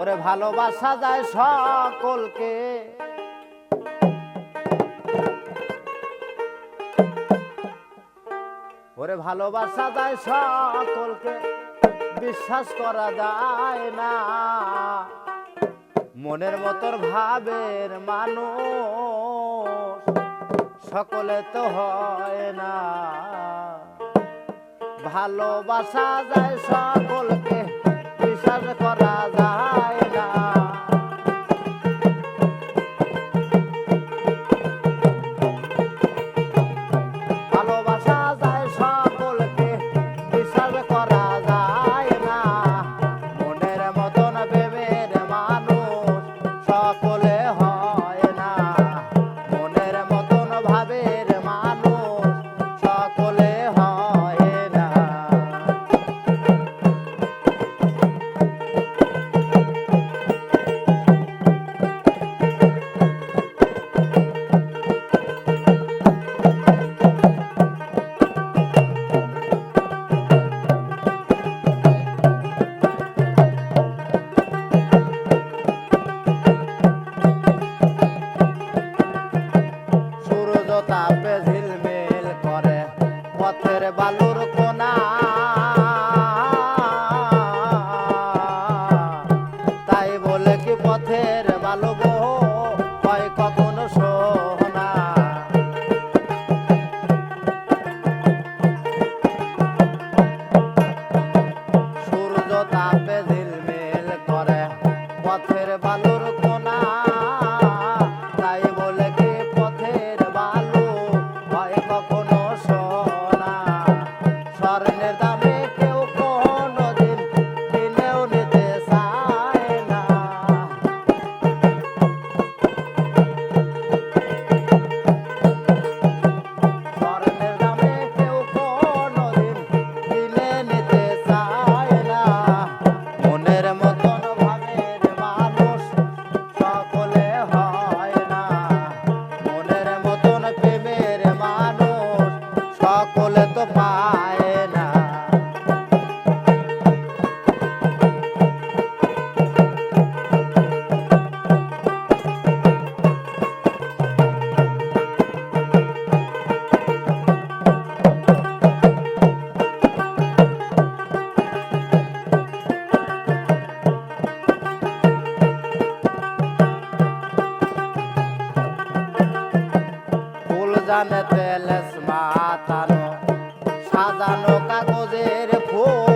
ওরে ভালোবাসা যায় সকলকে। ওরে ভালোবাসা যায় সকলকে, বিশ্বাস করা যায় না। মনের মতর ভাবের মানুষ, সকলে তো হয় না। ভালোবাসা যায় সকলকে বিশ্বাস করা যায় না। সাজান তেলস মাতানো সাজানো কাগজের ফুল।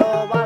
Jehová.